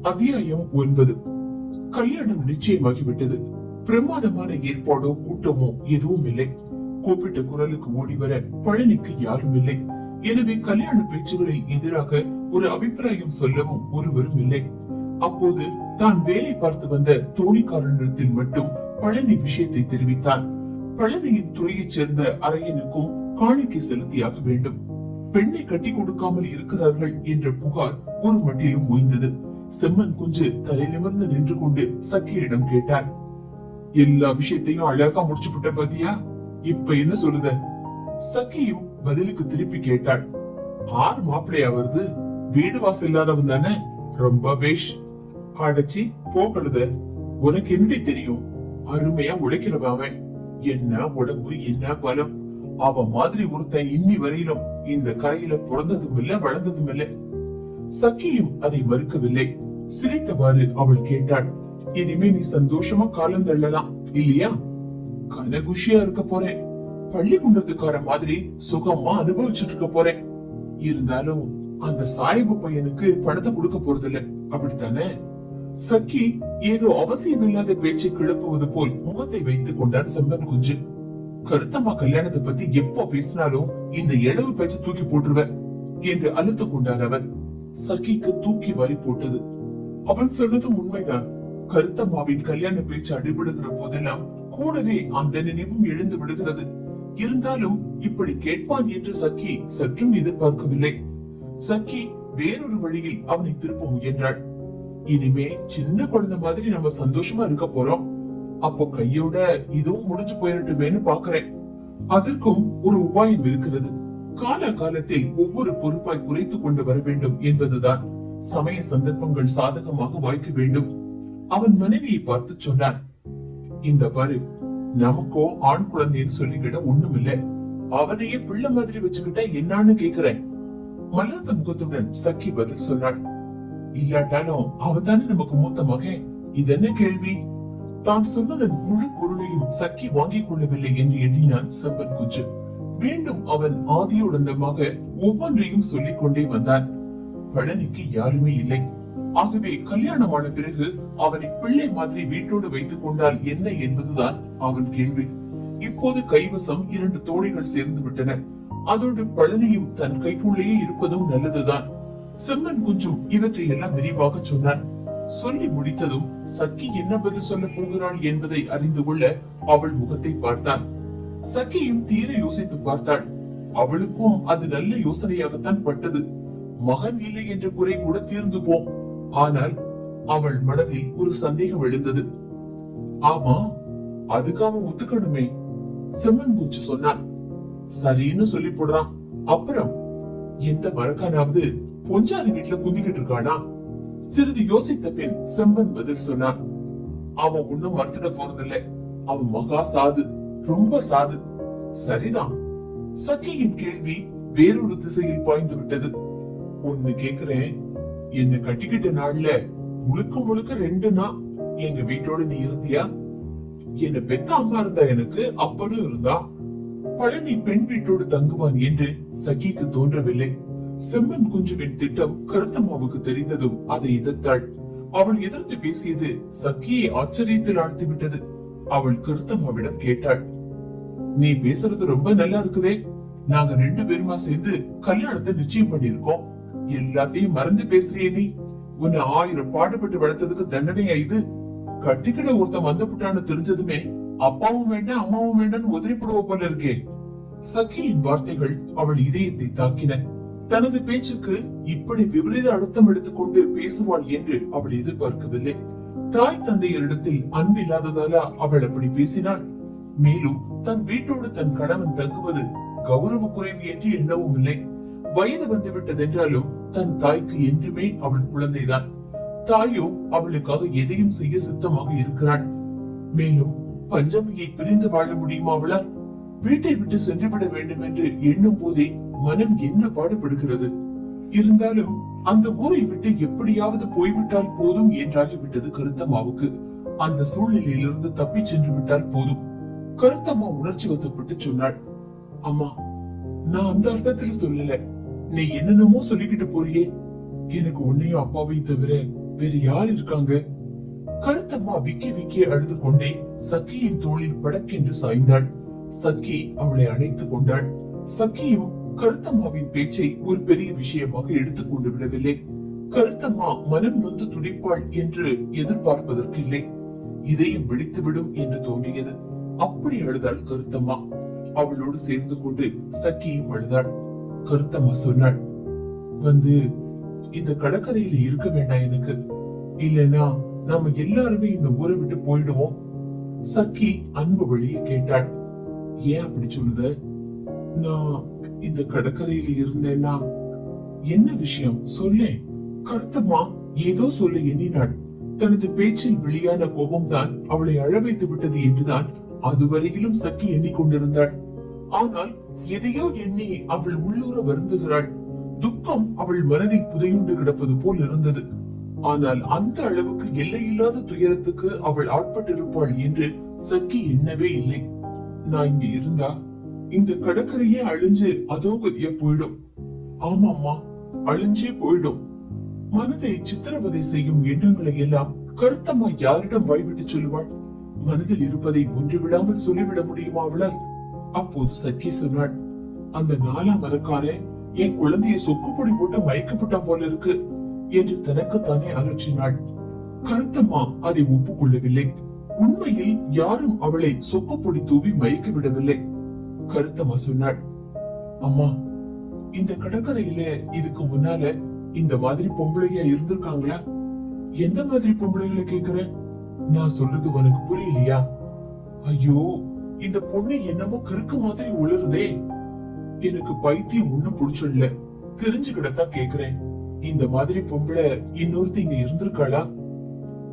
அத்தியாயம் ஒன்பது. கல்யாணம் நிச்சயமாகிவிட்டது. பிரமாதமான ஏற்பாடோ கூட்டமோ எதுவும் இல்லை. கூப்பிட்ட குரலுக்கு ஓடிவர பழனிக்கு யாரும் இல்லை. எனவே கல்யாண பேச்சுகளில் எதிராக ஒரு அபிப்பிராயம் சொல்லவும் ஒருவரும் இல்லை. அப்போது தான் வேலை பார்த்து வந்த தோணிக்காரனிடத்தில் மட்டும் பழனி விஷயத்தை தெரிவித்தான். பழனியின் துறையைச் சேர்ந்த அரையனுக்கும் காணிக்கை செலுத்தியாக வேண்டும். பெண்ணை கட்டி கொடுக்காமல் இருக்கிறார்கள் என்ற புகார் ஒரு மட்டிலும் ஓய்ந்தது. செம்மன் குஞ்சு தலை நிமிர்ந்து நின்று கொண்டு சக்கியிடம் கேட்டார் எல்லா விஷயத்தையும் அழகா முடிச்சு விட்ட பாத்தியா? இப்ப என்ன சொல்லுத? சக்கியும் பதிலுக்கு திருப்பி கேட்டாள். ஆறு மாப்பிள்ளையா வருது? வீடு வாசல் இல்லாதவன் தானே? ரொம்ப பேஷ். அடைச்சி போகழுத உனக்கு என்னடி தெரியும்? அருமையா உழைக்கிறவ அவன். என்ன உடம்பு என்ன பலம்? அவன் மாதிரி ஒருத்தன் இன்னி வரையிலும் இந்த கரையில பிறந்ததும் இல்ல வளர்ந்ததும் இல்லை. சக்கியும் அதை மறுக்கவில்லை. சிரித்தவாறு அவள் கேட்டாள் இனிமே நீ சந்தோஷமா காலம் தள்ளலாம் இல்லையா? கனகுஷியா இருக்க போறேன். பள்ளி குண்டத்துக்கார மாதிரி சுகமா அனுபவிச்சுட்டு இருக்க போறேன். இருந்தாலும் அந்த சாயிபு பையனுக்கு பணத்தை கொடுக்க இல்ல அப்படித்தானே? சக்கி ஏதோ அவசியம் இல்லாத பேச்சை கிளப்புவது போல் முகத்தை வைத்துக் கொண்டான் செம்பன் குஞ்சு. கருத்தம்மா கல்யாணத்தை பத்தி எப்போ பேசினாலும் இந்த இடவு பேச்சை தூக்கி போட்டுருவ என்று அழுத்து கொண்டார் அவன். சக்கிக்கு தூக்கி வரி போட்டது. அவன் சொன்னது உண்மைதான். கருத்தம்மாவின் கல்யாண பேச்சு அடிபடுகிற போதெல்லாம் கூடவே அந்த நினைவும் எழுந்து விடுகிறது இருந்தாலும் இப்படி கேட்பான் என்று சக்கி சற்றும் எதிர்பார்க்கவில்லை. சக்கி வேறொரு வழியில் அவனை திருப்ப முயன்றாள். இனிமே சின்ன குழந்தை மாதிரி நம்ம சந்தோஷமா இருக்க போறோம். அப்போ கையோட இதுவும் முடிஞ்சு போயிரட்டுமேன்னு பாக்குறேன் அதற்கும் ஒரு உபாயம் இருக்கிறது. கால காலத்தில் ஒவ்வொரு பொறுப்பாய் குறைத்துக் கொண்டு வர வேண்டும் என்பதுதான் சமய சந்தர்ப்பங்கள் சாதகமாக வாய்க்க வேண்டும். அவன் மனைவியை பார்த்து சொன்னான் இந்த பாரு நமக்கோ ஆண் குழந்தைன்னு சொல்லிக்கிட ஒண்ணும் இல்ல அவனையே பிள்ளை மாதிரி வச்சுக்கிட்டா என்னான்னு கேக்குறேன். மலர்ந்த முகத்துடன் சக்கி பதில் சொன்னாள் இல்லாட்டாலும் அவதானே நமக்கு மூத்த மகன்? இது என்ன கேள்வி? தான் சொன்னதன் முழு பொருளையும் சக்கி வாங்கிக் கொள்ளவில்லை என்று எண்ணினான் செம்பன் குஞ்சு. மீண்டும் அவன் ஆதியுடந்தமாக ஒவ்வொன்றையும் சொல்லிக் கொண்டே வந்தான். பழனிக்கு யாருமே இல்லை. ஆகவே கல்யாணமான பிறகு அவனை பிள்ளை மாதிரி வீட்டோடு வைத்துக் கொண்டால் என்ன என்பதுதான் அவன் கேள்வி. இப்போது கைவசம் இரண்டு தோழிகள் சேர்ந்து விட்டன. அதோடு பழனியும் தன் கைக்குள்ளேயே இருப்பதும் நல்லதுதான். செம்மன் குஞ்சும் இவற்றை எல்லாம் விரிவாக சொன்னான். சொல்லி முடித்ததும் சக்கி என்ன பதில் சொல்ல போகிறாள்? என்பதை அறிந்து கொள்ள அவள் முகத்தை பார்த்தான். சக்கியும் தீர யோசித்து பார்த்தாள். அவளுக்கும் அது நல்ல யோசனையாகத்தான் பட்டது. மகன் இல்லை என்ற குறை கூட தீர்ந்து போம் ஆனால் அவள் மனதில் ஒரு சந்தேகம் எழுந்தது. ஆமா அதுக்கு அவன் ஒத்துக்கணுமே செம்மன் பூச்சி சொன்னான். சரின்னு சொல்லி போடுறான். அப்புறம் எந்த மரக்கானாவது பொஞ்சாதி வீட்டுல குந்திக்கிட்டு இருக்கானா? சிறிது யோசித்த பின் செம்மன் பதில் சொன்னான். அவன் ஒண்ணும் மறுத்துட போறதில்லை. அவன் மகா சாது. ரொம்ப சாது. சரிதான். சக்கியின் கேள்வி வேறொரு திசையில் பாய்ந்து விட்டது. ஒன்னு கேக்குறேன். என்ன கட்டிக்கிட்ட நாள்ல முழுக்க முழுக்க ரெண்டு நாள் எங்க வீட்டோட நீ இருந்தியா? என்ன பெத்த அம்மா இருந்தா எனக்கு அப்பனும் இருந்தா? பழனி பெண் வீட்டோடு தங்குவான் என்று சகிக்கு தோன்றவில்லை. செம்மன் குஞ்சுவின் திட்டம் கருத்தம்மாவுக்கு தெரிந்ததும் அதை எதிர்த்தாள். அவள் எதிர்த்து பேசியது சக்கியை ஆச்சரியத்தில் ஆழ்த்தி விட்டது. அவள் கருத்தம்மாவிடம் கேட்டாள். நீ பேசுறது ரொம்ப நல்லா இருக்குதே. நாங்க ரெண்டு பேருமா சேர்ந்து கல்யாணத்தை நிச்சயம் பண்ணிருக்கோம் எல்லாத்தையும் மறந்து பேசுறியே நீ. உன்னை ஆயிரம் பாடுபட்டு வளர்த்ததுக்கு தண்டனையா இது? கட்டிக்கிட ஒருத்தன் வந்து புட்டான்னு தெரிஞ்சதுமே அப்பாவும் வேண்டாம் அம்மாவும் வேண்டாம்னு உதறி போடுவ போல இருக்கே. சக்கியின் வார்த்தைகள் அவள் இதயத்தை தாக்கின. தனது பேச்சுக்கு இப்படி விபரீத அழுத்தம் எடுத்துக்கொண்டு பேசுவாள் என்று அவள் எதிர்பார்க்கவில்லை. தாய் தந்தையரிடத்தில் அன்பு இல்லாததால அவள் அப்படி பேசினாள். மேலும் தன் வீட்டோடு தன் கணவன் தங்குவது கௌரவ குறைவு என்று எண்ணவும் இல்லை. வயது வந்துவிட்டதென்றாலும் தன் தாய்க்கு என்றுமே அவள் குழந்தைதான். தாயோ அவளுக்காக எதையும் செய்ய சித்தமாக இருக்கிறாள். மேலும் பஞ்சமியை பிரிந்து வாழ முடியுமா அவளால்? வீட்டை விட்டு சென்றுவிட வேண்டும் என்று எண்ணும் போதே மனம் என்ன பாடுபடுகிறது? இருந்தாலும் அந்த ஊரை விட்டு எப்படியாவது போய்விட்டால் போதும் என்றாகிவிட்டது கருத்தமாவுக்கு. அந்த சூழ்நிலையிலிருந்து தப்பிச் சென்று விட்டால் போதும். கருத்தம்மா உணர்ச்சி வசப்பட்டு சொன்னாள். அம்மா நான் அந்த அர்த்தத்துல சொல்லல. நீ என்னென்னமோ சொல்லிக்கிட்டு போறியே. எனக்கு உன்னையும் அப்பாவையும் தவிர வேற யார் இருக்காங்க? கருத்தம்மா விக்கி விக்கி அழுது கொண்டே சக்கியின் தோளில் படக்கென்று சாய்ந்தாள். சக்கி அவளை அணைத்துக் கொண்டாள். சக்கியும் கருத்தம்மாவின் பேச்சை ஒரு பெரிய விஷயமாக எடுத்துக் கொண்டு விடவில்லை. கருத்தம்மா மனம் நொந்து துடிப்பாள் என்று எதிர்பார்ப்பதற்கு இல்லை. இதயம் வெடித்துவிடும் என்று தோன்றியது. அப்படி அழுதாள் கருத்தம்மா. அவளோடு சேர்ந்து கொண்டு சக்கியும் அழுதாள். கருத்தம்மா சொன்னாள் வந்து இந்த கடற்கரையில இருக்க வேண்டாம் எனக்கு. இல்லனா நாம எல்லாருமே இந்த ஊரை விட்டு போயிடுவோம். சக்கி அன்பு வழிய கேட்டாள் ஏன் அப்படி சொல்லுத? நான் இந்த கடற்கரையில இருந்தேன்னா என்ன விஷயம்? சொல்லேன் கருத்தம்மா ஏதோ சொல்ல எண்ணினாள். தனது பேச்சில் வெளியான கோபம்தான் அவளை அழ வைத்து விட்டது என்றுதான் அதுவரையிலும் சக்கி எண்ணிக்கொண்டிருந்தாள். ஆனால் எதையோ எண்ணி அவள் உள்ளூர வருந்துகிறாள். துக்கம் அவள் மனதில் புதையுண்டு கிடப்பது போல் இருந்தது. ஆனால் அந்த அளவுக்கு எல்லையில்லாத துயரத்துக்கு அவள் ஆட்பட்டிருப்பாள் என்று சக்கி எண்ணவே இல்லை. நான் இங்க இருந்தா? இந்த கடற்கரையே அழிஞ்சு அதோ கதிய போயிடும். ஆமாம்மா அழிஞ்சே போயிடும். மனதை சித்திரவதை செய்யும் எண்ணங்களை எல்லாம் கருத்தம்மா யாரிடம் வாய்விட்டு சொல்லுவாள்? மனதில் இருப்பதை ஒன்று விடாமல் சொல்லிவிட முடியுமா அவளால் அப்போது சக்கி சொன்னாள் அந்த நாலாம் மதக்காரன் என் குழந்தையை சொக்குப்பொடி போட்டு மயக்கப்பட்டான் போல இருக்கு என்று தனக்குத்தானே அலற்றினாள் கருத்தம்மா அதை ஒப்புக்கொள்ளவில்லை. உண்மையில் யாரும் அவளை சொக்குப்பொடி தூவி மயக்க விடவில்லை கருத்தம்மா சொன்னாள். அம்மா இந்த கடற்கரையில இதுக்கு முன்னால இந்த மாதிரி பொம்பளைங்க இருந்திருக்காங்களா? எந்த மாதிரி பொம்பளைங்களை கேக்குறேன் நான் சொல்றது உனக்கு புரியலையா? ஐயோ இந்த பொண்ணு என்னமோ கிறுக்கு மாதிரி உளருதே. எனக்கு பைத்தியம் ஒண்ணும் புடிச்சிடல. தெரிஞ்சுக்கிடத்தான் கேக்குறேன். இந்த மாதிரி பொம்பளை இன்னொருத்தி இங்க இருந்திருக்காளா?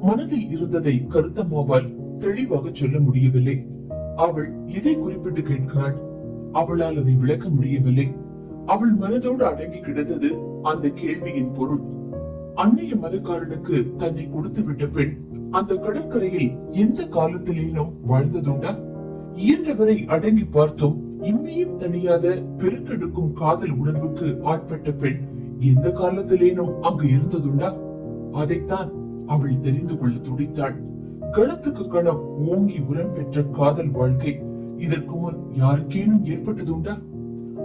மனதில் இருந்ததை கருத்தம்மாவால் தெளிவாக சொல்ல முடியவில்லை. அவள் எதை குறிப்பிட்டு கேட்கிறாள். அவளால் அதை விளக்க முடியவில்லை. அவள் மனதோடு அடங்கி கிடந்தது அந்த கேள்வியின் பொருள். அன்னைய மதக்காரனுக்கு தன்னை கொடுத்து விட்ட பெண் அந்த கடற்கரையில் எந்த காலத்திலேனும் வாழ்ந்ததுண்டா? இயன்றவரை அடங்கி பார்த்தும் இம்மையும் தனியாத பெருக்கெடுக்கும் காதல் உணர்வுக்கு ஆட்பட்ட பெண் எந்த காலத்திலேனும் அங்கு இருந்ததுண்டா? அதைத்தான் அவள் தெரிந்து கொள்ள துடித்தாள். களத்துக்கு கணம் ஓங்கி உரம் பெற்ற காதல் வாழ்க்கை இதற்கு முன் யாருக்கேனும் ஏற்பட்டதுண்டா?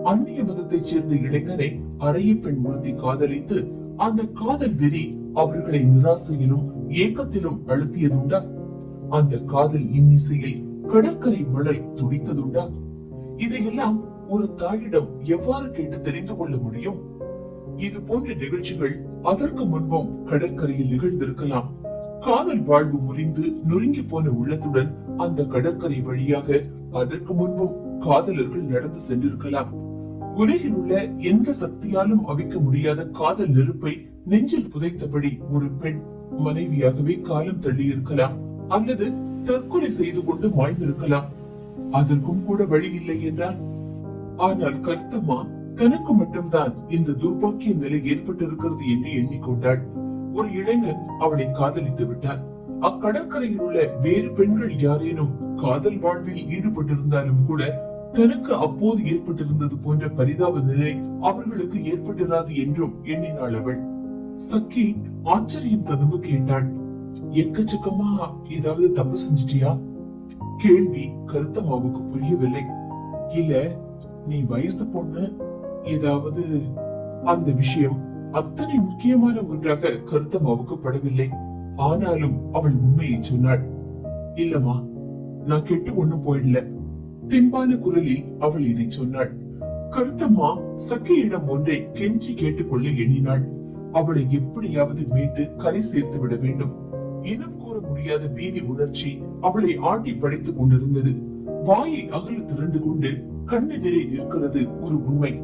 அந்நிய மதத்தைச் சேர்ந்த இளைஞரை அறைய பெண் ஒருத்தி காதலித்து அந்த காதல் வெறி அவர்களை நிராசையிலும் ஏக்கத்திலும் அழுத்தியதுண்டா? அந்த காதல் இன்னிசையில் கடற்கரை மணல் துடித்ததுண்டா? இதையெல்லாம் ஒரு தாயிடம் எவ்வாறு கேட்டு தெரிந்து கொள்ள முடியும்? இது போன்ற நிகழ்ச்சிகள் அதற்கு முன்பும் கடற்கரையில் நிகழ்ந்திருக்கலாம். காதல் வாழ்வு முறிந்து நொறுங்கி போன உள்ளத்துடன் அந்த கடற்கரை வழியாக அதற்கு முன்பும் காதலர்கள் நடந்து சென்றிருக்கலாம். உலகில் உள்ள எந்த சக்தியாலும் அவிக்க முடியாத காதல் நெருப்பை நெஞ்சில் புதைத்தபடி ஒரு பெண் மனைவியாகவே காலம் தள்ளி இருக்கலாம் அல்லது தற்கொலை செய்து கொண்டு மாய்ந்திருக்கலாம். அதற்கும் கூட வழி இல்லை என்றால்? ஆனால் கருத்தம்மா தனக்கு மட்டும்தான் இந்த துர்பாக்கிய நிலை ஏற்பட்டிருக்கிறது என்று எண்ணிக்கொண்டாள். ஒரு இளைஞன் அவளை காதலித்து விட்டார் அக்கடற்கரையில் உள்ள வேறு பெண்கள் யாரேனும் காதல் வாழ்வில் ஈடுபட்டிருந்தாலும் கூட தனக்கு அப்போது ஏற்பட்டிருந்தது போன்ற பரிதாப நிலை அவர்களுக்கு ஏற்பட்டிராது என்றும் எண்ணினாள் அவள். சக்கி ஆச்சரியம் ததும்பு கேட்டாள். எக்கச்சக்கமா ஏதாவது தப்பு செஞ்சிட்டியா? கேள்வி கருத்தம்மாவுக்கு புரியவில்லை. இல்ல நீ வயசு பொண்ணு ஏதாவது அந்த விஷயம் அத்தனை முக்கியமான ஒன்றாக கருத்தம்மாவுக்கு படவில்லை. ஆனாலும் அவள் உண்மையை சொன்னாள். இல்லம்மா நான் கெட்டு ஒண்ணும் போயிடல. தென்பான குரலில் அவள் இதை சொன்னாள். கருத்தம்மா சக்கியிடம் ஒன்றை கெஞ்சி கேட்டுக்கொள்ள எண்ணினாள். அவளை எப்படியாவது மீட்டு கரை சேர்த்து விட வேண்டும். இனம் கூற முடியாத பீதி உணர்ச்சி அவளை ஆட்டி படைத்துக் கொண்டிருந்தது. வாயை அகல திறந்து கொண்டு கண்ணெதிரே நிற்கிறது ஒரு உண்மை.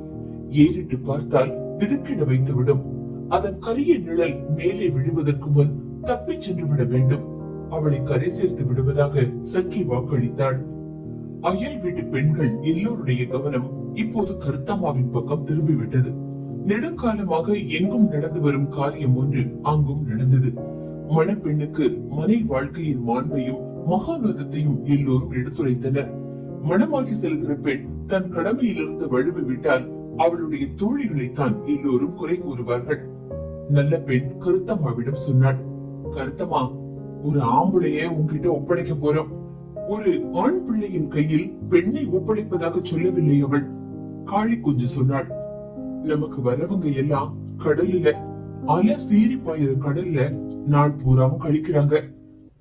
ஏறிட்டு பார்த்தால் திடுக்கிட வைத்துவிடும். அதன் கரிய நிழல் மேலே விழுவதற்கு முன் தப்பிச் சென்று விட வேண்டும். அவளை கரை சேர்த்து விடுவதாக சக்கி வாக்களித்தாள். அயல் வீட்டு பெண்கள் எல்லோருடைய கவனம் இப்போது கருத்தம்மாவின் பக்கம் திரும்பிவிட்டது. நெடுங்காலமாக எங்கும் நடந்து வரும் காரியம் ஒன்று அங்கும் நடந்தது. மணப்பெண்ணுக்கு மனை வாழ்க்கையின் மாண்பையும் மகாநதத்தையும் எல்லோரும் எடுத்துரைத்தனர். மணமாகி செல்கிற பெண் தன் கடமையிலிருந்து வழுவி விட்டால் அவளுடைய தோழிகளைத்தான் எல்லோரும் குறை கூறுவார்கள். நல்ல பெண் கருத்தம்மாவிடம் சொன்னாள் கருத்தம்மா ஒரு ஆம்பளைய உன்கிட்ட ஒப்படைக்க போறோம். ஒரு ஆண் பிள்ளையின் கையில் பெண்ணை ஒப்படைப்பதாக சொல்லவில்லை அவள் காளி குஞ்சு சொன்னாள். நமக்கு வரவங்க எல்லாம் கடல்ல அல சீறி பாயிற கடல்ல நாள் பூராவும் கழிக்கிறாங்க.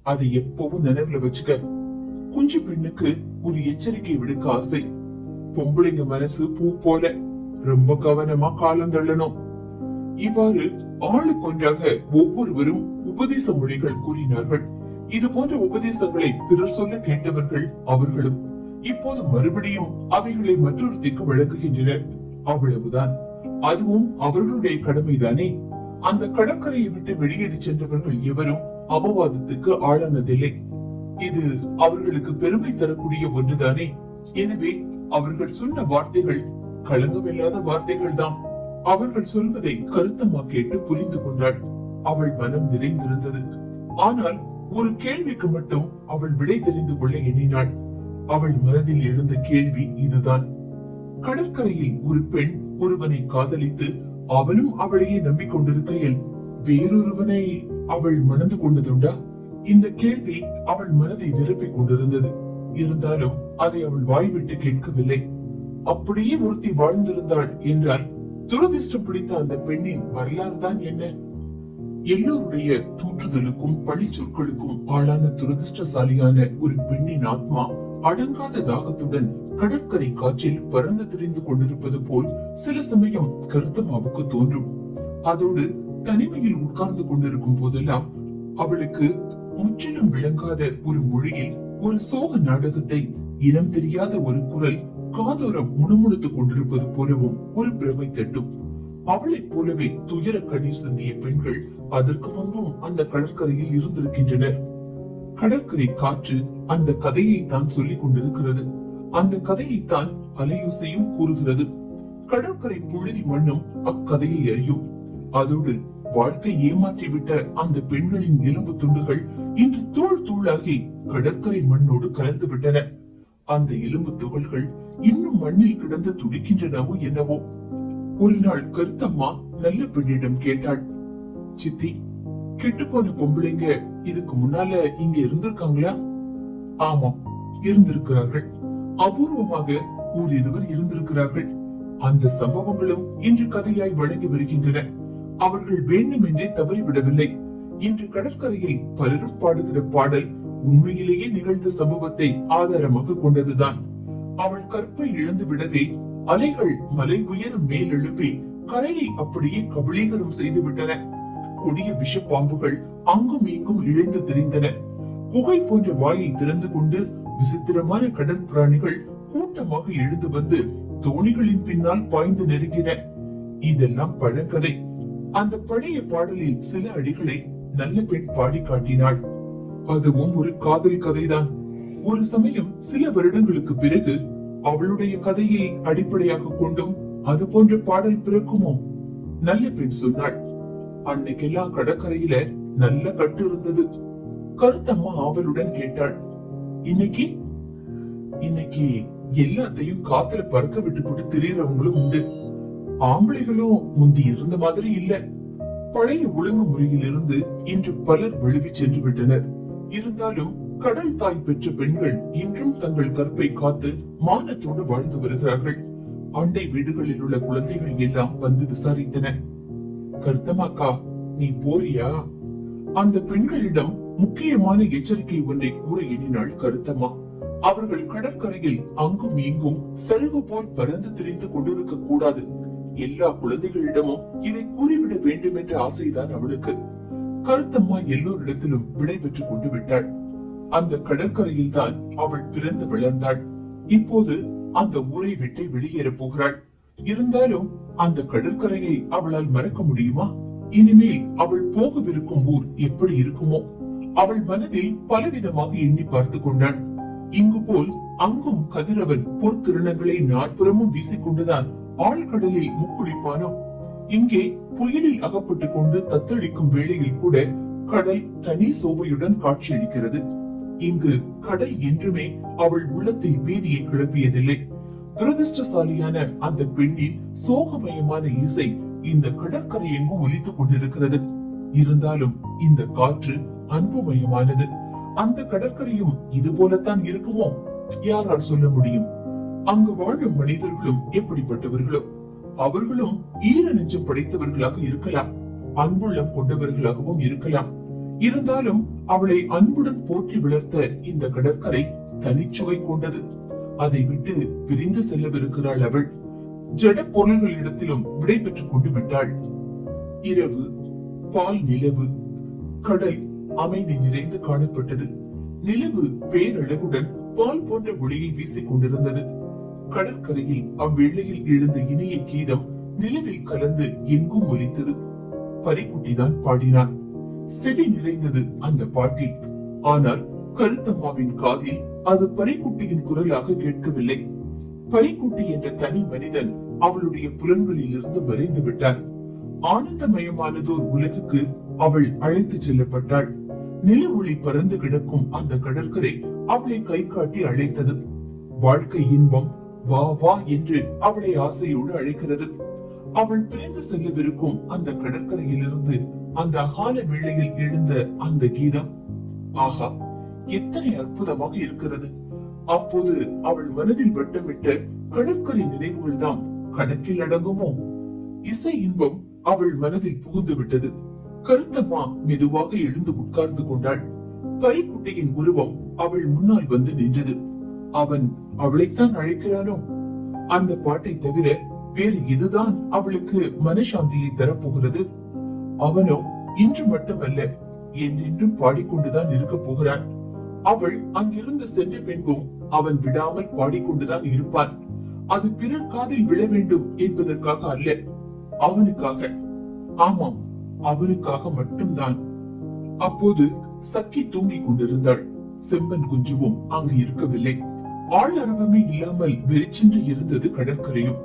அதை எப்பவும் நினைவுல வச்சுக்க. குஞ்சு பெண்ணுக்கு ஒரு எச்சரிக்கை விடுக்க ஆசை. பொம்பளைங்க மனசு பூ போல ரொம்ப கவனமா காலம் தள்ளணும். இவ்வாறு ஆளு ஒன்றாக ஒவ்வொருவரும் உபதேச மொழிகள் கூறினார்கள். இது போன்ற உபதேசங்களை பிறர் சொல்ல கேட்டவர்கள் அவர்களும் இப்போது மறுபடியும் அவைகளை மற்றொரு திக்கு வழங்குகின்றனர். அவ்வளவுதான். அதுவும் அவர்களுடைய கடமைதானே? அந்த கடற்கரையை விட்டு வெளியேறி சென்றவர்கள் எவரும் அபவாதத்துக்கு ஆளானதில்லை. இது அவர்களுக்கு பெருமை தரக்கூடிய ஒன்றுதானே? எனவே அவர்கள் சொன்ன வார்த்தைகள் களங்கமில்லாத வார்த்தைகள் தான் அவர்கள் சொல்வதை கருத்தமா கேட்டு புரிந்து கொண்டாள். அவள் மனம் நிறைந்திருந்தது. ஆனால் ஒரு கேள்விக்கு மட்டும் அவள் விடை தெரிந்து கொள்ள எண்ணினாள். அவள் மனதில் எழுந்த கேள்வி இதுதான். கடற்கரையில் ஒரு பெண் ஒருவனை காதலித்து அவனும் அவளையே நம்பிக்கொண்டிருக்கையில் வேறொருவனை அவள் மணந்து கொண்டதுண்டா? இந்த கேள்வி அவள் மனதை நிரப்பிக் கொண்டிருந்தது. இருந்தாலும் அதை அவள் வாய்விட்டு கேட்கவில்லை. அப்படியே ஒருத்தி வாழ்ந்திருந்தாள் என்றால் துரதிர்ஷ்டம் பிடித்த அந்த பெண்ணின் வரலாறு தான் என்ன? எல்லோருடைய தூற்றுதலுக்கும் பழி சொற்களுக்கும் ஆளான துரதிர்ஷ்டசாலியான ஒரு பெண்ணின் ஆத்மா அடங்காத தாகத்துடன் கடற்கரை காற்றில் பறந்து திரிந்து கொண்டிருப்பது போல் சில சமயம் கருத்தமாவுக்கு தோன்றும். அதோடு தனிமையில் உட்கார்ந்து கொண்டிருக்கும் போதெல்லாம் அவளுக்கு முற்றிலும் விளங்காத ஒரு மொழியில் ஒரு சோக நாடகத்தை இனம் தெரியாத ஒரு குரல் காதோரம் முணுமுணுத்துக் கொண்டிருப்பது போலவும் ஒரு பிரமை தட்டும். அவளைப் போலவே துயர கண்ணீர் சிந்திய பெண்கள் அதற்கு முன்பும் அந்த கடற்கரையில் இருந்திருக்கின்றனர். கடற்கரை காற்று அந்த கதையை தான் சொல்லிக் கொண்டிருக்கிறது. அந்த கதையை தான் அலையோசையும் கூறுகிறது. கடற்கரை புழுதி மண்ணும் அக்கதையை அறியும். அதோடு வாழ்க்கை ஏமாற்றிவிட்ட அந்த பெண்களின் எலும்பு துண்டுகள் இன்று தூள் தூளாகி கடற்கரை மண்ணோடு கலந்து விட்டன. அந்த எலும்பு துகள்கள் இன்னும் மண்ணில் கிடந்து துடிக்கின்றனவோ என்னவோ? ஒரு நாள் கருத்தம்மா நல்ல பெண்ணிடம் கேட்டாள். சித்தி கெட்டுப்போன பொம்பளைங்க இதுக்கு முன்னால இங்க இருந்திருக்காங்களா? ஆமா இருந்திருக்கிறார்கள். அபூர்வமாக ஓரிருவர் இருந்திருக்கிறார்கள். அந்த சம்பவங்களும் இன்று கதையாய் வழங்கி வருகின்றன. அவர்கள் வேண்டுமென்றே தவறிவிடவில்லை. இன்று கடற்கரையில் பலரும் பாடுகிற பாடல் உண்மையிலேயே நிகழ்ந்த சம்பவத்தை ஆதாரமாக கொண்டதுதான். அவள் கற்பை இழந்து விடவே அலைகள் மலை உயரம் மேல் எழுப்பி கரையை அப்படியே கபலீகரம் செய்து விட்டன. கொடிய விஷப்பாம்புகள் அங்கும் இங்கும் இழைந்து திரிந்தன. குகை போன்ற வாயை திறந்து கொண்டு விசித்திரமான கடல் பிராணிகள் கூட்டமாக எழுந்து வந்து தோணிகளின் பின்னால் பாய்ந்து நெருங்கின. இதெல்லாம் பழங்கதை. அந்த பழைய பாடலில் சில அடிகளை நல்ல பெண் பாடி காட்டினாள். அதுவும் ஒரு காதல் கதைதான். ஒரு சமயம் சில வருடங்களுக்கு பிறகு அவளுடைய கதையை அடிப்படையாக கொண்டும் அது போன்ற பாடல் பிறக்குமோ? நல்ல பெண் சொன்னாள். அன்னைக்கெல்லாம் கடற்கரையில நல்ல கட்டு இருந்தது. கருத்தம்மா ஆவலுடன் கேட்டாள். இன்னைக்கு? இன்னைக்கு எல்லாத்தையும் காத்துல பறக்க விட்டு போட்டு திரியறவங்களும் உண்டு. ஆம்பளைகளும் முந்தி இருந்த மாதிரி இல்ல. பழைய ஒழுங்கு இருந்து இன்று பலர் விழுவி சென்று விட்டனர். இருந்தாலும் கடல் தாய் பெற்ற பெண்கள் இன்றும் தங்கள் கற்பை காத்து மானத்தோடு வாழ்ந்து வருகிறார்கள். அண்டை வீடுகளில் உள்ள குழந்தைகள் எல்லாம் வந்து விசாரித்தன. கர்த்தமாக்கா நீ போறியா? அந்த பெண்களிடம் முக்கியமான எச்சரிக்கை ஒன்றை கூற எண்ணினாள் கருத்தம்மா. அவர்கள் கடற்கரையில் அங்கும் இங்கும் சருகு போல் பறந்து திரிந்து கொண்டிருக்க கூடாது. எல்லா குழந்தைகளிடமும் இதை கூறிவிட வேண்டும் என்ற ஆசைதான் அவளுக்கு. கருத்தம்மா எல்லோரிடத்திலும் விடை பெற்றுக் கொண்டு விட்டாள். அந்த கடற்கரையில் தான் அவள் பிறந்து வளர்ந்தாள். இப்போது அந்த ஊரை விட்டு வெளியேறப் போகிறாள். இருந்தாலும் அந்த கடற்கரையை அவளால் மறக்க முடியுமா? இனிமேல் அவள் போகவிருக்கும் ஊர் எப்படி இருக்குமோ? அவள் மனதில் பலவிதமாக எண்ணி பார்த்து கொண்டான் இங்கு போல் அங்கும் கதிரவன் பொற்கிரணங்களை நாற்புறமும் வீசிக்கொண்டுதான் ஆழ்கடலில் முக்குளிப்பானோ இங்கே புயலில் அகப்பட்டுக் கொண்டு தத்தளிக்கும் வேளையில் கூட கடல் தனி சோபையுடன் காட்சியளிக்கிறது. இங்கு கடல் என்றுமே அவள் உள்ளத்தில் பீதியை கிளப்பியதில்லை. துரதிருஷ்டசாலியான அந்த பெண்ணின் சோகமயமான இசை இந்த கடற்கரை எங்கும் ஒலித்துக் கொண்டிருக்கிறது. இருந்தாலும் இந்த காற்று அன்புமயமானது. அந்த கடற்கரையும் இது போலத்தான் இருக்குமோ? யாரால் சொல்ல முடியும்? அங்கு வாழும் மனிதர்களும் எப்படிப்பட்டவர்களோ? அவர்களும் ஈர நெஞ்சம் படைத்தவர்களாக இருக்கலாம். அன்புள்ளம் கொண்டவர்களாகவும் இருக்கலாம். இருந்தாலும் அவளை அன்புடன் போற்றி வளர்த்த இந்த கடற்கரை தனிச்சுவை கொண்டது. அதை விட்டு பிரிந்து செல்லவிருக்கிறாள் அவள். ஜட பொருள்களிடத்திலும் விடை பெற்றுக் கொண்டு விட்டாள். இரவு பால் நிலவு கடல் அமைதி நிறைந்து காணப்பட்டது. நிலவு பேரழகுடன் பால் போன்ற ஒளியை வீசிக் கொண்டிருந்தது. கடற்கரையில் அவ்வேளையில் எழுந்த இணைய கீதம் நிலவில் கலந்து எங்கும் ஒலித்தது. பரிக்குட்டிதான் பாடினான். செவி நிறைந்தது அந்த பாட்டில். ஆனால் கருத்தம்மாவின் காதில் அது பரிக்குட்டியின் குரலாக கேட்கவில்லை. பரிக்குட்டி என்ற தனி மனிதன் அவளுடைய புலன்களில் இருந்து மறைந்து விட்டான். ஆனந்தமயமானதோர் உலகுக்கு அவள் அழைத்து செல்லப்பட்டாள். நில ஒளி பறந்து கிடக்கும் அந்த கடற்கரை அவளை கை காட்டி அழைத்தது. வாழ்க்கை இன்பம் வா வா என்று அவளை ஆசையோடு அழைக்கிறது. அவள் பிரிந்து செல்லவிருக்கும் அந்த கடற்கரையிலிருந்து அந்த அகால வேளையில் எழுந்த அந்த கீதம் ஆஹா எத்தனை அற்புதமாக இருக்கிறது. அப்போது அவள் மனதில் வட்டமிட்ட கடற்கரை நினைவுகள் தான் கணக்கில் அடங்குமோ? இசை இன்பம் அவள் மனதில் புகுந்து விட்டது. கருத்தம்மா மெதுவாக எழுந்து உட்கார்ந்து கொண்டாள். பரிக்குட்டியின் உருவம் அவள் முன்னால் வந்து நின்றது. அவன் அவளைத்தான் அழைக்கிறானோ? அந்த பாட்டை தவிர வேறு இதுதான் அவளுக்கு மனசாந்தியை தரப்போகிறது? அவனோ இன்று மட்டுமல்ல என்றென்றும் பாடிக்கொண்டுதான் இருக்க போகிறான். அவள் அங்கிருந்து சென்ற பின்பும் அவன் விடாமல் பாடிக்கொண்டுதான் இருப்பான் அது பிறர் காதில் விழ வேண்டும் என்பதற்காக அல்ல அவனுக்காக. ஆமாம் அவனுக்காக மட்டும்தான். அப்போது சக்கி தூங்கிக் கொண்டிருந்தாள். செம்மன் குஞ்சுவும் அங்கு இருக்கவில்லை. ஆளரவமே இல்லாமல் வெறிச்சென்று இருந்தது கடற்கரையும்.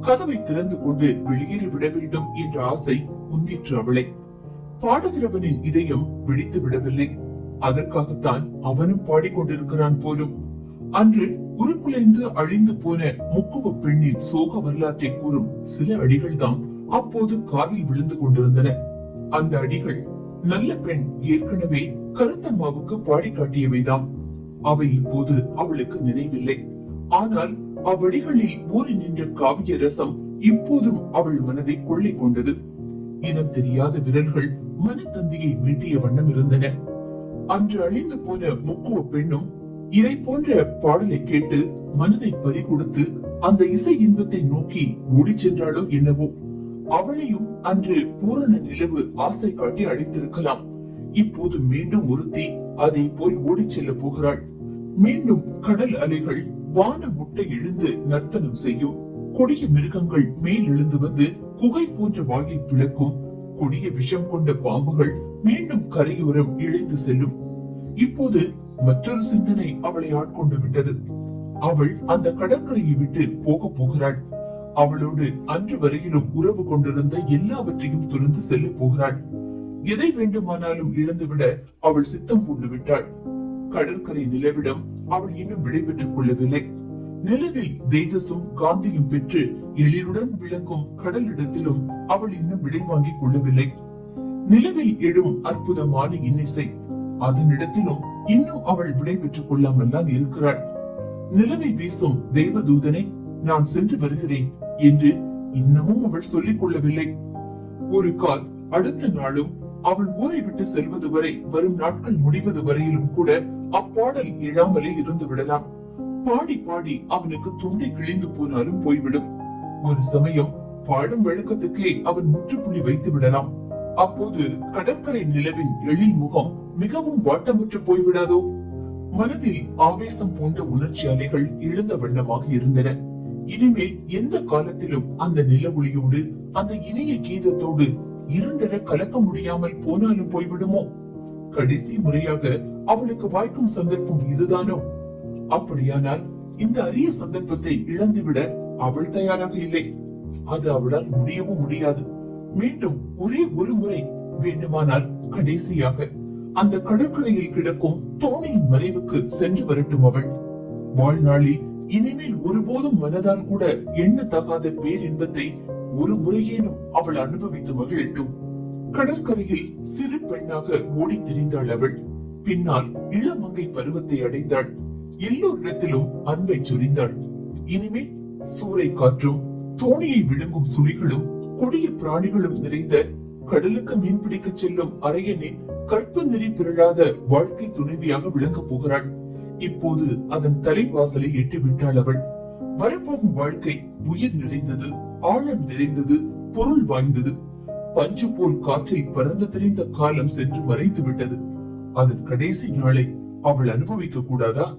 கதவை திறந்து கொண்டு வெளியேறி விட வேண்டும் என்ற ஆசை உந்திற்று அவளை. பாடுகிறவனின் இதயம் வெடித்து விடவில்லை. அதற்காகத்தான் அவனும் பாடிக்கொண்டிருக்கிறான் போலும். அன்று உருக்குலைந்து அழிந்து போன முக்குவ பெண்ணின் சோக வரலாற்றை கூறும் சில அடிகள் தான் அப்போது காதில் விழுந்து கொண்டிருந்தன. அந்த அடிகள் நல்ல பெண் ஏற்கனவே கருத்தம்மாவுக்கு பாடி காட்டியவைதாம் அவை இப்போது அவளுக்கு நினைவில்லை. ஆனால் அவ்வடிகளில் ஊறி நின்ற காவிய ரசம் இப்போதும் அவள் மனதை கொள்ளை கொண்டது. இனம் தெரியாத விரல்கள் மனத்தந்தியை மீட்டிய வண்ணம் இருந்தன. அன்று அழிந்து போன முக்குவ பெண்ணும் இதை போன்ற பாடலை கேட்டு மனதை பறி கொடுத்து அந்த இசை இன்பத்தை நோக்கி ஓடி சென்றாளோ என்னவோ. அவளையும் அன்று பூரண நிலவு ஆசை காட்டி அழைத்திருக்கலாம். இப்போது மீண்டும் ஒருத்தி அதை போல் ஓடிச் செல்ல போகிறாள். மீண்டும் கடல் அலைகள் வான முட்டை எழுந்து நர்த்தனம் செய்யும். கொடிய மிருகங்கள் மேல் எழுந்து வந்து குகை போன்ற வாயை பிளக்கும். கொடிய விஷம் கொண்ட பாம்புகள் மீண்டும் கரையோரம் இழைத்து செல்லும். இப்போது மற்றொரு சிந்தனை அவளை ஆட்கொண்டு விட்டது. அவள் அந்த கடற்கரையை விட்டு போக போகிறாள். அவளோடு அன்று வரையிலும் உறவு கொண்டிருந்த எல்லாவற்றையும் துறந்து செல்ல போகிறாள். எதை வேண்டுமானாலும் இழந்துவிட அவள் சித்தம் பூண்டு விட்டாள். கடற்கரை நிலவிடம் அவள் இன்னும் விடை பெற்றுக் கொள்ளவில்லை. நிலவில் தேஜஸும் காந்தியும் பெற்று எழிலுடன் விளங்கும் கடலிடத்திலும் அவள் இன்னும் விடை வாங்கிக் கொள்ளவில்லை. நிலவில் எழும் அற்புதமான இன்னிசை. அதனிடத்திலும் இன்னும் அவள் விடை பெற்றுக் கொள்ளாமல் தான் இருக்கிறாள். நிலவை வீசும் தேவதூதனை நான் சென்று வருகிறேன் என்று இன்னமும் அவள் சொல்லிக் கொள்ளவில்லை. ஒரு கால் அடுத்த நாளும் அவள் ஊரை விட்டு செல்வது வரை வரும் நாட்கள் முடிவது வரையிலும் கூட அப்பாடல் எழாமலே இருந்து விடலாம். பாடி பாடி அவனுக்கு துண்டை கிழிந்து போனாலும் போய்விடும். ஒரு சமயம் பாடும் வழக்கத்துக்கே அவன் முற்றுப்புள்ளி வைத்து விடலாம். அப்போது கடற்கரை நிலவின் எழில் முகம் மிகவும் வாட்டமுற்று போய்விடாதோ? மனதில் ஆவேசம் போன்ற உணர்ச்சி அலைகள் எழுந்த வண்ணமாக இருந்தன. இனிமேல் எந்த காலத்திலும் அந்த நிலவொளியோடு அந்த இணைய கீதத்தோடு இரண்டர கலக்க முடியாமல் போனாலும் போய்விடுமோ? கடைசி முறையாக அவளுக்கு வாய்க்கும் சந்தர்ப்பம் இதுதானோ? அப்படியானால் இந்த அரிய சந்தர்ப்பத்தை இழந்துவிட அவள் தயாராக இல்லை. அது அவளால் முடியவும் முடியாது. மீண்டும் ஒரே ஒரு முறை வேண்டுமானால் கடைசியாக அந்த கடற்கரையில் கிடக்கும் தோணியின் மறைவுக்கு சென்று வரட்டும் அவள். வாழ்நாளில் இனிமேல் ஒருபோதும் மனதால் கூட எண்ணத்தகாத பேரின்பத்தை ஒரு முறையேனும் அவள் அனுபவித்து மகிழட்டும். கடற்கரையில் சிறு பெண்ணாக ஓடி திரிந்தாள் அவள். பின்னால் இளமங்கை பருவத்தை அடைந்தாள். எல்லோரிடத்திலும் அன்பை சொரிந்தாள். இனிமேல் சூறை காற்றும் தோணியை விழுங்கும் சுழிகளும் கொடிய பிராணிகளும் நிறைந்த கடலுக்கு மீன் பிடிக்க செல்லும் அரையனின் கற்ப நெறி பிறழாத வாழ்க்கை துணைவியாக விளங்கப் போகிறாள். இப்போது அதன் தலைவாசலை எட்டி விட்டாள் அவள். வரப்போகும் வாழ்க்கை உயிர் நிறைந்தது ஆழம் நிறைந்தது பொருள் வாய்ந்தது. பஞ்சு போல் காற்றில் பறந்து திரிந்த காலம் சென்று மறைந்து விட்டது. அதன் கடைசி நாளை அவள் அனுபவிக்க கூடாதா?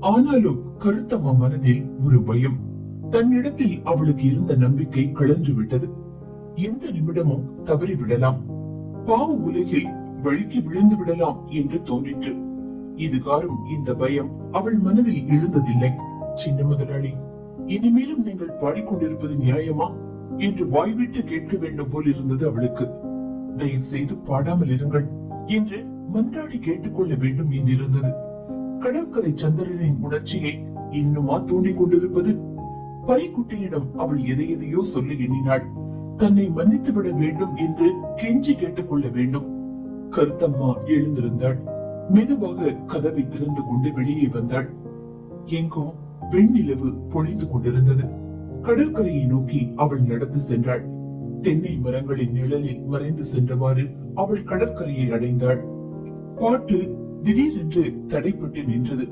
ஆனாலும் கருத்தம்மா மனதில் ஒரு பயம். தன்னிடத்தில் அவளுக்கு இருந்த நம்பிக்கை கழன்று விட்டது. எந்த நிமிடமும் தவறி விடலாம். பாவ உலகில் வழுக்கி விழுந்து விடலாம் என்று தோன்றிற்று. இதுகாரும் இந்த பயம் அவள் மனதில் எழுந்ததில்லை. சின்ன முதலாளி இனிமேலும் நீங்கள் பாடிக்கொண்டிருப்பது நியாயமா? என்று வாய்விட்டு கேட்க வேண்டும் போல் இருந்தது அவளுக்கு. தயவு செய்து பாடாமல் இருங்கள் என்று மன்றாடி கேட்டுக்கொள்ள வேண்டும் என்றிருந்தது. கடற்கரை சந்திரனின் உணர்ச்சியை இன்னுமா தூண்டிக் கொண்டிருப்பது? பைக்குட்டியிடம் அவள் எதை எதையோ சொல்ல எண்ணினாள். தன்னை மன்னித்து விட வேண்டும் என்று கெஞ்சி கேட்டுக்கொள்ள வேண்டும். கருத்தம்மா எழுந்திருந்தாள். மெதுவாக கதவை திறந்து கொண்டு வெளியே வந்தாள். எங்கோ வெண்ணிலவு பொழிந்து கொண்டிருந்தது. கடற்கரையை நோக்கி அவள் நடந்து சென்றாள். தென்னை மரங்களின் நிழலில் மறைந்து சென்றவாறு அவள் கடற்கரையை அடைந்தாள். பாட்டு திடீரென்று தடைப்பட்டு நின்றது.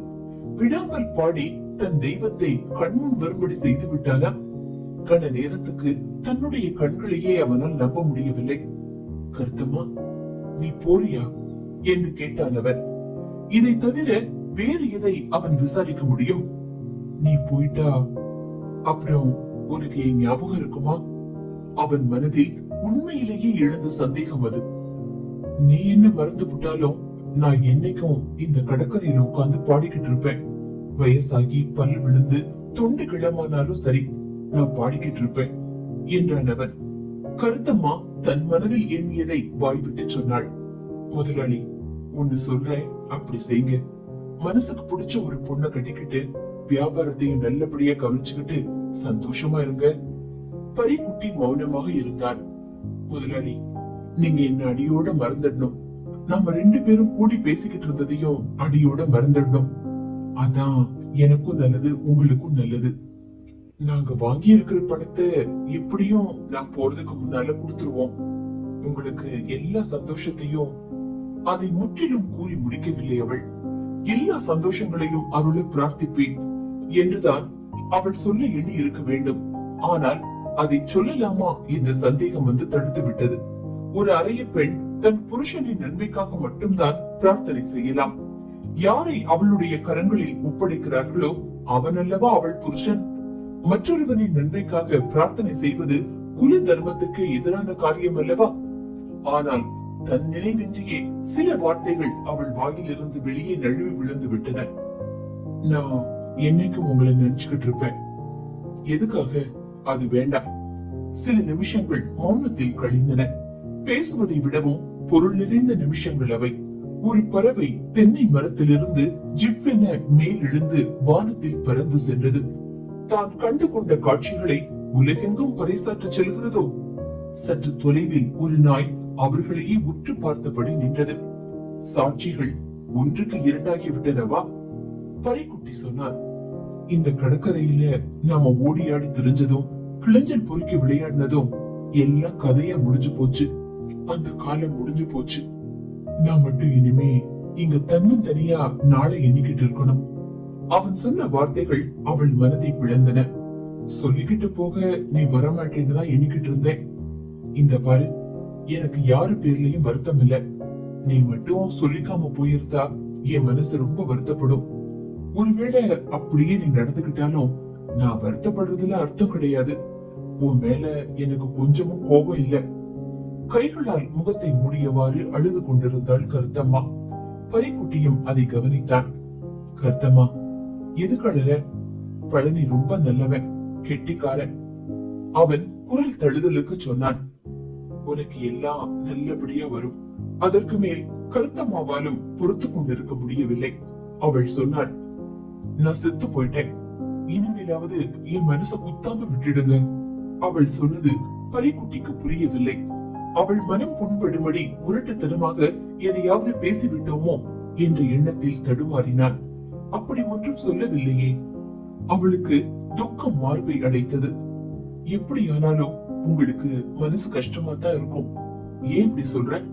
விடாமல் பாடி தன் தெய்வத்தை கண்முன் வரும்படி செய்து விட்டாளா கன நேரத்துக்கு தன்னுடைய கண்களையே அவனால் நம்ப முடியவில்லை. கருத்தம்மா நீ போறியா? என்று கேட்டான் அவன். இதை தவிர வேறு எதை அவன் விசாரிக்க முடியும்? நீ போயிட்டா? அப்புறம் உனக்கு என் ஞாபகம் இருக்குமா? அவன் மனதில் உண்மையிலேயே எழுந்த சந்தேகம் அது. நீ என்ன மறந்து விட்டாலும் நான் என்னைக்கும் இந்த கடற்கரையில உட்கார்ந்து பாடிக்கிட்டு இருப்பேன். வயசாகி பல் விழுந்து தொண்டு கிளமானாலும் சரி நான் பாடிக்கிட்டு இருப்பேன். என்றான் அவன் கருத்தம்மா தன் மனதில் எண்ணியதை வாய்விட்டு சொன்னாள். முதலாளி ஒன்னு சொல்றேன் அப்படி செய்யுங்க. மனசுக்கு பிடிச்ச ஒரு பொண்ணை கட்டிக்கிட்டு வியாபாரத்தையும் நல்லபடியா கவனிச்சுக்கிட்டு சந்தோஷமா இருங்க. பரிக்குட்டி மௌனமாக இருந்தான். முதலாளி நீங்க என்ன அடியோட மறந்துடணும். நாம ரெண்டு பேரும் கூடி பேசிக்கிட்டு இருந்ததையும் அடியோட மறந்துடணும். அதான் எனக்கும் நல்லது உங்களுக்கும் நல்லது. நாங்க வாங்கி இருக்கிற பணத்தை எப்படியும் நான் போறதுக்கு முன்னால கொடுத்துருவோம். உங்களுக்கு எல்லா சந்தோஷத்தையும் அதை முற்றிலும் கூறி முடிக்கவில்லை அவள். எல்லா சந்தோஷங்களையும் அருள பிரார்த்திப்பேன் என்றுதான் அவள் சொல்ல எண்ணி இருக்க வேண்டும். ஆனால் அதை சொல்லலாமா என்ற சந்தேகம் வந்து தடுத்து விட்டது. ஒரு அறைய பெண் தன் புருஷனின் நன்மைக்காக மட்டும்தான் பிரார்த்தனை செய்யலாம். யாரை அவளுடைய கரங்களில் ஒப்படைக்கிறார்களோ அவன் அல்லவா அவள் புருஷன்? மற்றொருவனின் நன்மைக்காக பிரார்த்தனை செய்வது குல தர்மத்துக்கு எதிரான காரியம் அல்லவா? ஆனால் தன் நினைவின்றியே சில வார்த்தைகள் அவள் வாயிலிருந்து வெளியே நழுவி விழுந்து விட்டன. நான் என்னைக்கும் உங்களை நினைச்சுக்கிட்டு இருப்பேன். எதுக்காக? அது வேண்டாம். சில நிமிஷங்கள் மௌனத்தில் கழிந்தன. பேசுவதை விடவும் பொருள் நிறைந்த நிமிஷங்கள் அவை. ஒரு பறவை தென்னை மரத்திலிருந்து ஜிவ்வென மேல் எழுந்து வானத்தில் பறந்து சென்றது. தான் கண்டு கொண்ட காட்சிகளை உலகெங்கும் பறைசாற்ற செல்கிறதோ? சற்று தொலைவில் ஒரு நாய் அவர்களையே உற்று பார்த்தபடி நின்றது. சாட்சிகள் ஒன்றுக்கு இரண்டாகி விட்டனவா பறைக்குட்டி சொன்னார் இந்த கடற்கரையில நாம ஓடி ஆடி திரிஞ்சதும் கிளைஞ்சல் பொறுக்கி விளையாடினதும் எல்லாம் கதையா முடிஞ்சு போச்சு. அந்த காலம் முடிஞ்சு போச்சு. நான் மட்டும் இனிமே இங்க தன்னும் தனியா நாளை எண்ணிக்கிட்டு இருக்கணும். அவன் சொன்ன வார்த்தைகள் அவள் மனதை பிளந்தன. சொல்லிக்கிட்டு போக நீ வரமாட்டேன்னு தான் எண்ணிக்கிட்டு இருந்தேன். இந்த பாரு எனக்கு யாரு பேர்லயும் வருத்தம் இல்ல நீ மட்டும் சொல்லிக்காம போயிருந்தா என் மனசு ரொம்ப வருத்தப்படும். ஒருவேளை அப்படியே நீ நடந்துகிட்டாலும் நான் வருத்தப்படுறதுல அர்த்தம் கிடையாது. உன் மேல எனக்கு கொஞ்சமும் கோபம் இல்ல. கைகளால் முகத்தை மூடியவாறு அழுது கொண்டிருந்தாள் கருத்தம்மா. பரிக்குட்டியும் அதை கவனித்தான். கருத்தம்மா எதுக்கு அழுற பழனி ரொம்ப நல்லவன் கெட்டிக்காரன். அவன் குரல் தழுதலுக்கு சொன்னான் உனக்கு எல்லாம் நல்லபடியா வரும். அதற்கு மேல் கருத்தம்மாவாலும் பொறுத்து கொண்டிருக்க முடியவில்லை. அவள் சொன்னாள் நான் செத்து போயிட்டேன். இனிமேலாவது என் மனச குத்தாம விட்டுடுங்க. அவள் சொன்னது பரிக்குட்டிக்கு புரியவில்லை. அவள் மனம் புண்படும்படி முரட்டுத்தனமாக எதையாவது பேசிவிட்டோமோ என்ற எண்ணத்தில் தடுமாறினான் அப்படி ஒன்றும் சொல்லவில்லையே. அவளுக்கு துக்கம் மார்பை அடைத்தது. எப்படியானாலும் உங்களுக்கு மனசு கஷ்டமா தான் இருக்கும். ஏன் இப்படி சொல்ற?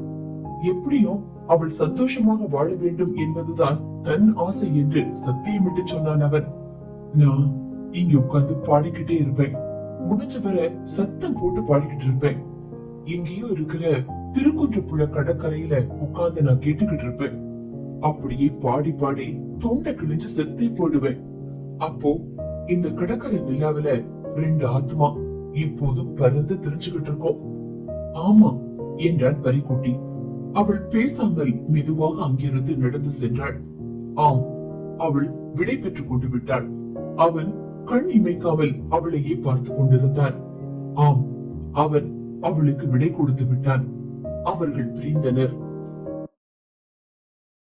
எப்படியும் அவள் சந்தோஷமாக வாழ வேண்டும் என்பதுதான் தன் ஆசை என்று சத்தியமிட்டு சொன்னான் அவன். நான் இங்க உட்கார்ந்து பாடிக்கிட்டே இருப்பேன். முடிஞ்ச வர சத்தம் போட்டு பாடிக்கிட்டு இருப்பேன். எங்கேயோ இருக்கிற திருக்குன்றப்புழ கடற்கரையில உட்கார்ந்து நான் கேட்டுக்கிட்டு இருப்பேன். அப்படியே பாடி பாடி தொண்டை கிழிஞ்சு செத்தி போடுவேன் அப்போ இந்த கடற்கரை நிலாவில ரெண்டு ஆத்மா எப்போதும் பறந்து தெரிஞ்சுக்கிட்டு இருக்கோம். ஆமா என்றான் பரிக்குட்டி. அவள் பேசாமல் மெதுவாக அங்கிருந்து நடந்து சென்றாள். ஆம் அவள் விடை பெற்றுக் கொண்டு விட்டாள். அவன் கண் இமைக்காமல் அவளையே பார்த்து கொண்டிருந்தான். ஆம் அவன் அவளுக்கு விடை கொடுத்து விட்டான். அவர்கள் பிரிந்தனர்.